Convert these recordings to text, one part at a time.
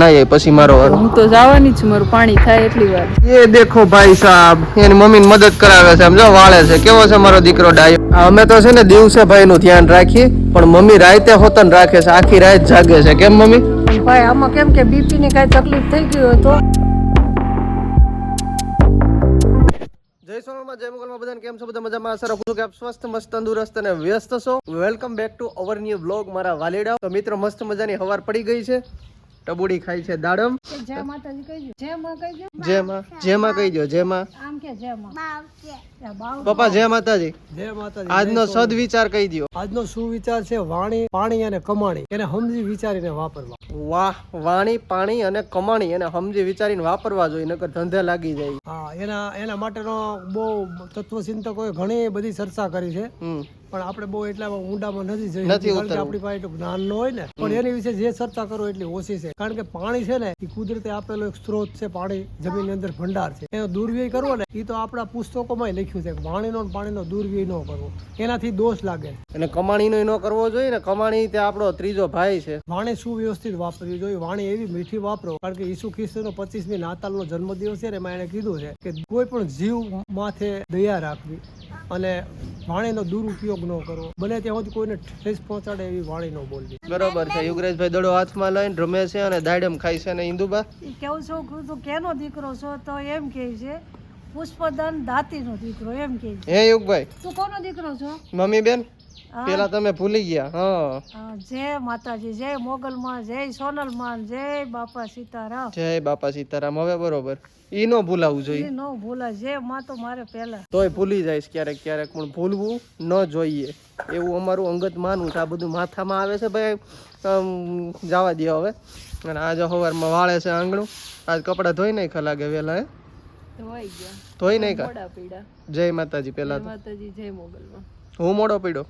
ના પછી મારો વારો. હું તો જવાની છું મારું પાણી થાય એટલી વાર. એ દેખો ભાઈ સાહેબ એની મમ્મીને મદદ કરાવે છે. સમજો વાળે છે. કેવો છે મારો દીકરો ડાયો? અમે તો છે ને દિવસે ભાઈ નું ધ્યાન રાખીએ પણ મમ્મી રાતે હોતન રાખે છે. આખી રાત જાગે છે. કેમ મમ્મી? ભાઈ આમાં કેમ કે બીપી ની કઈ તકલીફ થઈ ગઈ હોય તો? જય સોનામાં જય મંગલમાં બધાને કેમ છો? બધા મજામાં? આશા રાખું છું કે આપ સ્વસ્થ મસ્ત તંદુરસ્ત અને વ્યસ્ત છો. Welcome back to our new blog મારા વાલીડા. તો મિત્રો મસ્ત મજાની હવાર પડી ગઈ છે. ટબુડી ખાય છે દાડમ. જય માતાજી જય માં કહી આમ કે જય માં પપ્પા જય માતાજી. જય માતાજી. આજનો સદવિચાર કહી દો આજનો સુવિચાર છે વાણી પાણી અને કમાણી. એને સમજી વિચારીને વાપરવા. વાહ વાણી પાણી અને કમાણી એને સમજી વિચારીને વાપરવા જોઈએ નકર ધંધે લાગી જાય. હા એના એના માટેનો બહુ તત્વચિંતકોએ ઘણી બધી ચર્ચા કરી છે. પણ આપણે બહુ એટલા ઊંડામાં નથી જઈ નથી. આપણી પાસે એટલું જ્ઞાન ન હોય ને. પણ એની વિશે જે ચર્ચા કરો એટલી ઓછી છે. કારણ કે પાણી છે ને એ કુદરતે આપેલો એક સ્ત્રોત છે પાણી જમીનની અંદર ભંડાર છે. એનો દુર્વ્યય કરવો ને એ તો આપણા પુસ્તકોમાં લખ્યું છે પાણીનો પાણીનો દુર્વ્યય ન કરવો. એનાથી દોષ લાગે. અને કમાણીનો ન કરવો જોઈએ ને. કમાણી તે આપણો ત્રીજો ભાઈ છે. વાણી સુવ્યવસ્થિત વાપરવી જોઈએ. વાણી એવી મીઠી વાપરો. કારણ કે ઈસુ ખ્રિસ્તનો પચીસમી નાતાલનો જન્મદિવસ છે ને એમાં એને કીધું છે કે કોઈ પણ જીવ માથે દયા રાખવી. અને વાણીનો દુરુપયોગ ન કરવો. બને ત્યાં સુધી કોઈને ઠેસ પહોંચાડે એવી વાણી ન બોલવી. બરોબર છે. યુગરાજભાઈ દડો હાથમાં લઈને રમે છે અને દાડમ ખાય છે અને ઇન્દુબા કેવું છું તું કેનો દીકરો છો? તો એમ કે છે પુષ્પદાન દાતીનો દીકરો એમ કહે છે. હે યુગભાઈ. તું કોનો દીકરો છો? મમ્મી બેન. પેલા તમે ભૂલી ગયા હા. જય માતાજી જય મોગલમાં જય સોનલમાં જય બાપા સીતારામ. જય બાપા સીતારામ હવે બરોબર. ઈ નો ભૂલાવું જોઈએ. નો ભૂલા જે માં તો મારે પેલા તોય ભૂલી જઈશ ક્યારેક ક્યારેક પણ ભૂલવું ન જોઈએ. એવું અમારું અંગત માનવું છે. આ બધું માથામાં આવે છે ભાઈ. જવા દે હવે. અને આજે સવારમાં વાળે છે આંગણું. આજ કપડાં ધોઈ નાખ્યા લાગે વહેલા હે? ધોઈ નાખ્યા? જય માતાજી પેલા તો. માતાજી જય મોગલમાં. હું મોડો પડ્યો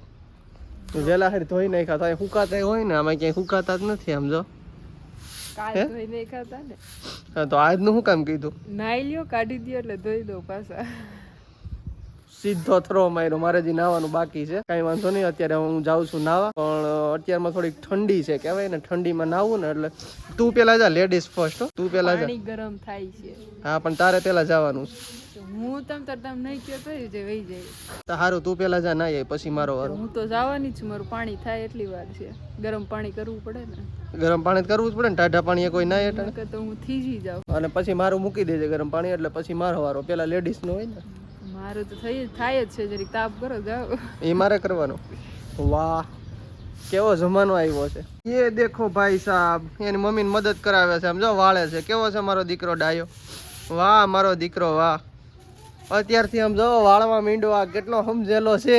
વહેલા હરી ધોઈ નહીં ખાતા હુકાતા હોય ને આમાં ક્યાંય હુકાતા જ નથી સમજો તો આજ ને. શું કામ કીધું? નાઈ લ્યો કાઢી દો એટલે ધોઈ દો પાછા. સીધો થ્રો માર્યો. મારે જે નાવાનું બાકી છે. કઈ વાંધો નહીં અત્યારે હું જાઉં છું નાવા. પણ અત્યારમાં થોડીક ઠંડી છે કહેવાય ને. ઠંડીમાં નાવું ને એટલે તું પેલા જા લેડીઝ ફર્સ્ટ તું પેલા જા. ગરમ થાય છે. હા પણ તારે પેલા જવાનું છે. હું તમ તાર તમ નહીં કયો તો જે વહી જાય. તો હારું તું પેલા જા ના પછી મારો વારો હું તો જવાની જ છું મારું પાણી થાય એટલી વાર છે. ગરમ પાણી કરવું પડે ને. ગરમ પાણી કરવું જ પડે ને ટાઢા પાણી કોઈ ના એટલે તો હું થીજી જાઉં. અને પછી મારું મૂકી દેજે ગરમ પાણી એટલે પછી મારો વારો પેલા લેડીઝ નો હોય ને. મારું તો થઈ જ થાય જ છે જરીક તાપ કરો જાઓ. એ મારે કરવાનો. વાહ કેવો જમાનો આવ્યો છે. એ દેખો ભાઈ સાહેબ એની મમ્મીને મદદ કરાવે છે સમજો વાળે છે. કેવો છે મારો દીકરો ડાયો? વાહ મારો દીકરો વાહ. અત્યારથી આમ જો વાળવા મીંડો આ કેટલો સમજેલો છે.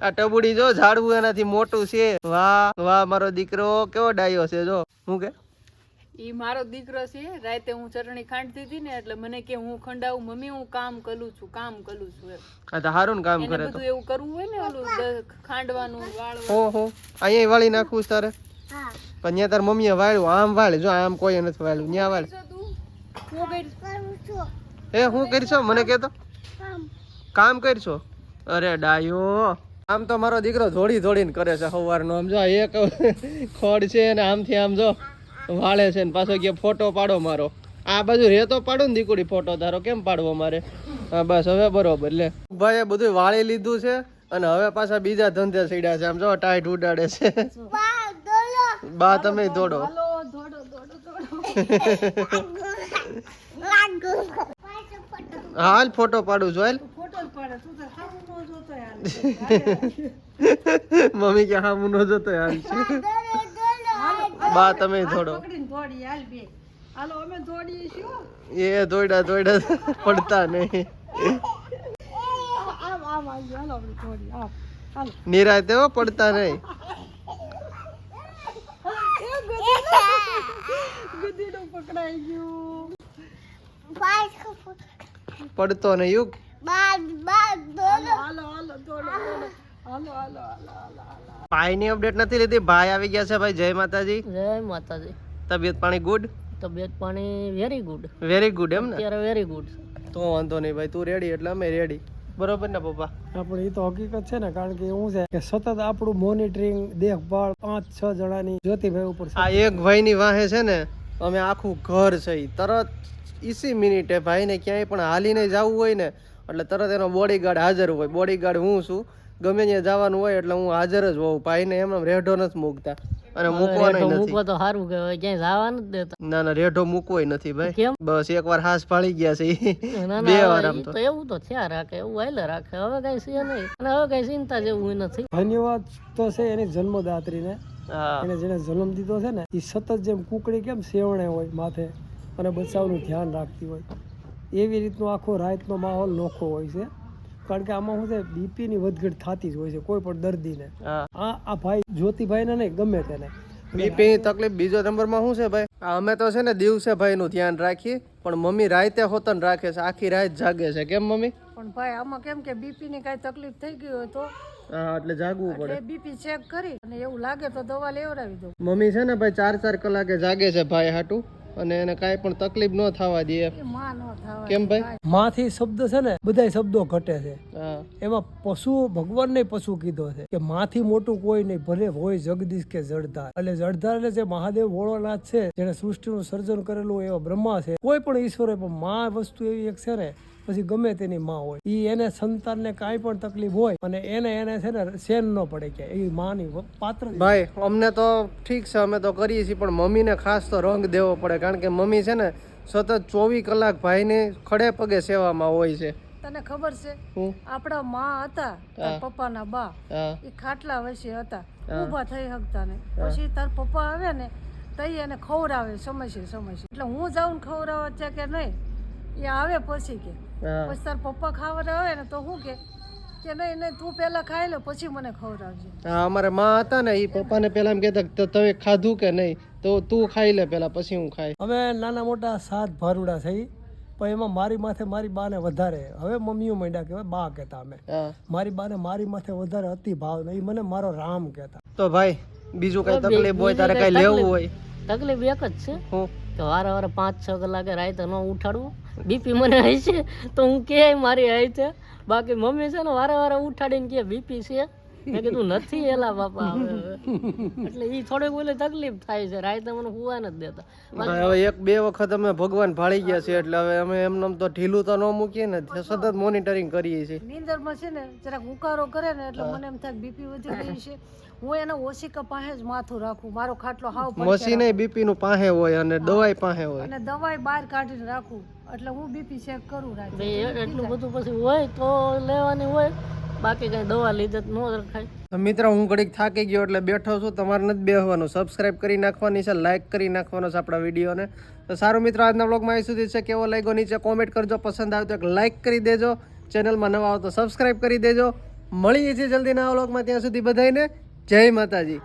આ ટબુડી જો ઝાડવું એનાથી મોટું છે. વાહ વાહ મારો દીકરો કેવો ડાયો છે જો. હું કે? ઈ મારો દીકરો છે. રાતે હું ચટણી ખાંડતી હતી ને એટલે મને કે હું ખંડાવું મમ્મી હું કામ કરું છું કામ કરું છું. આ તો સારું ને કામ કરે તો. બધું એવું કરવું હોય ને ઓલું ખાંડવાનું વાળવું. હો હો અહીંયા વાળી નાખું તારે? પણ ત્યાં તાર મમ્મીએ વાળ્યું આમ વાળે જો આમ કોઈ નથી વાળ્યું ત્યાં વાળે. તું હું કઈ એ હું કરશો? મને કહેતો કામ. કરશો? અરે ડાયો. આમ તો મારો દીકરો ધોડી ધોડીને કરે છે સવારનો આમ જો એક ખોડ છે ને આમથી આમ જો વાળે છે ને. પાછો કે ફોટો પાડો મારો. આ બાજુ રેતો પાડો ને દીકરી ફોટો તારો કેમ પાડવો મારે? હા બસ હવે બરોબર લે. ભાઈ બધું વાળી લીધું છે અને હવે પાછા બીજા ધંધે સીડ્યા છે. આમ જો ટાઈટ ઉડાડે છે. બા તમે દોડો. હાલ ફોટો પાડું છું હાલ. ફોટો જ પાડે તું તો સામું ન જોતો યાર મમ્મી કે હા મુનો જોતો હાલ છે. બા તમે દોડો પકડીને દોડી હાલ બે. હાલો અમે દોડીએ છીએ. એ દોડ્યા દોડ્યા પડતા નહીં. દોડી નિરાતે પડતા નહીં. પકડાઈ ગયું. પડતો ને યુગ. ભાઈ ની અપડેટ નથી લીધી? ભાઈ આવી ગયા છે ભાઈ. જય માતાજી. જય માતાજી. તબિયત પાણી ગુડ તબિયત પાણી વેરી ગુડ વેરી ગુડ એમ ને? અત્યારે વેરી ગુડ તો વાંધો નહીં ભાઈ. તું રેડી એટલે અમે રેડી બરોબર ને પપ્પા? આપણે એ તો હકીકત છે ને કારણ કે એવું છે કે સતત આપણું મોનિટરિંગ દેખભાળ પાંચ છ જણાની જ્યોતિભાઈ ઉપર આ એક ભાઈ ની વાહે છે ને અમે આખું ઘર છે એ તરત ઈસી મિનિટે ભાઈને ક્યાંય પણ હાલીને જવું હોય ને એટલે તરત એનો બોડીગાર્ડ હાજર હોય. બોડીગાર્ડ હું છું. ગમે ત્યાં જવાનું હોય એટલે હું હાજર જ હોઉં. ભાઈને એમ રેઢો નથી મૂકતા. અને મૂકવાનો નથી. મૂકવા તો સારું કહેવાય. ક્યાંય જવા નથી દેતા. ના ના રેઢો મૂકવો નથી ભાઈ. કેમ? બસ એકવાર હાસ પાડી ગયા છે બે વાર આમ તો એવું તો થયા રાખે એવું હાલે રાખે. હવે કઈ છે નહીં. અને હવે કઈ ચિંતા જેવું નથી. ધન્યવાદ તો છે એની જન્મદાત્રીને. એને જેને જન્મ દીધો છે ને એ સતત જેમ કુકડી કેમ સેવણે હોય માથે અને બચાવનું ધ્યાન રાખતી હોય. એવી રીતનો આખો રાતનો માહોલ નોખો હોય છે. કારણ કે આમાં શું છે બીપીની વધઘટ થતી જ હોય છે કોઈ પણ દર્દીને. આ આ ભાઈ જ્યોતિભાઈને નહીં ગમે તેને. બીપી ની તકલીફ બીજો નંબરમાં શું છે ભાઈ? અમે તો છે ને દિવસે ભાઈ નું ધ્યાન રાખીએ પણ મમ્મી રાતે હોતન રાખે છે આખી રાત જાગે છે. કેમ મમ્મી? પણ ભાઈ આમાં કેમ કે બીપી ની કઈ તકલીફ થઈ ગઈ હોય તો હા એટલે જાગવું પડે. બીપી ચેક કરી અને એવું લાગે તો દવા લેવડાવી દો મમ્મી છે ને ભાઈ ચાર ચાર કલાકે જાગે છે ભાઈ હાટું અને એને કાંઈ પણ તકલીફ ન થવા દે ન કેમ ભાઈ? માથી શબ્દ છે ને બધા શબ્દો ઘટે છે. એમાં પશુ ભગવાનને પશુ કીધો છે કે માથી મોટું કોઈ નહીં ભલે હોય જગદીશ કે જળધાર એટલે જળધાર એટલે જે મહાદેવ ભોળોનાથ છે જેને સૃષ્ટિનું સર્જન કરેલું હોય એવા બ્રહ્મા છે કોઈ પણ ઈશ્વર હોય પણ મા વસ્તુ એવી એક છે ને પછી ગમે તેની માં હોય. એ એને સંતાનને કાંઈ પણ તકલીફ હોય અને એને એને છે ને સેન ન પડે કે એ માની પાત્ર ભાઈ અમને તો ઠીક છે અમે તો કરીએ છીએ પણ મમ્મીને ખાસ તો રંગ દેવો પડે કારણ કે મમ્મી છે ને સતત ચોવીસ કલાક ભાઈને ખડે પગે સેવામાં હોય છે. તને ખબર છે? આપણા માં હતા પપ્પાના બા. એ ખાટલા વચ્ચે હતા. ઊભા થઈ શકતા ને પછી તાર પપ્પા આવે ને તઈ એને ખવડાવે સમયસર સમયસર. એટલે હું જાઉં ને ખવડાવવા ત્યાં કે નહીં? એ આવે પછી કે. પછી તાર પપ્પા ખાવા આવે ને તો હું કે કે નહીં નહીં તું પહેલા ખાઈ લે પછી મને ખવડાવજે. હા અમારે માં હતા ને એ પપ્પાને પહેલા એમ કહેતા કે તમે ખાધું કે નહીં તો તું ખાઈ લે પહેલા પછી હું ખાઈ. અમે નાના મોટા સાત ભારુડા થઈ પણ એમાં મારી માથે મારી બાને વધારે. હવે મમ્મીઓ માંડ્યા કહેવાય બા કહેતા અમે. મારી બાને મારી માથે વધારે અતિ ભાવ ને એ મને મારો રામ કહેતા. તો ભાઈ બીજું કઈ તકલીફ હોય તારે કઈ લેવું હોય. તકલીફ એક જ છે. હું? વારે વારે પાંચ છ કલાકે રાતે ન ઉઠાડવું. બીપી મને છે તો હું કે મારી હોય છે? બાકી મમ્મી છે ને વારે વારે ઉઠાડીને કે બીપી છે? મેં કીધું નથી એલા બાપા એટલે એ થોડીક ઓલી તકલીફ થાય છે રાતે મને હુવા નથી દેતા. હવે એક બે વખત અમે ભગવાન ભાળી ગયા છે એટલે હવે અમે એમને તો ઢીલું તો ન મૂકીએ ને સતત મોનિટરિંગ કરીએ છીએ. નીંદરમાં છે ને જરાક ઉકારો કરે ને એટલે મને એમ થાય બીપી વધી ગઈ છે. હું એના ઓશિકા પાસે જ માથું રાખું મારો ખાટલો હાવ મશીને બીપી નું પાસે હોય અને દવાઈ પાસે હોય. અને દવાઈ બહાર કાઢીને રાખું. એટલે હું બીપી ચેક કરું રાતે એટલું બધું પછી હોય તો લેવાની હોય બાકી કઈ દવા લીધે ન રખાય. તો મિત્રો હું ઘડીક થાકી ગયો એટલે બેઠો છું તમારે નથી બેહવાનું. સબસ્ક્રાઇબ કરી નાખવાની છે લાઇક કરી નાખવાનો છે આપણા વિડીયોને. તો સારું મિત્રો આજના બ્લોગમાં અહીં સુધી છે. કેવો લાગ્યો નીચે કોમેન્ટ કરજો પસંદ આવે તો એક લાઇક કરી દેજો. ચેનલમાં નવા આવો તો સબસ્ક્રાઇબ કરી દેજો. મળીએ છીએ જલ્દી નવા બ્લોગમાં ત્યાં સુધી બધાને જય માતાજી.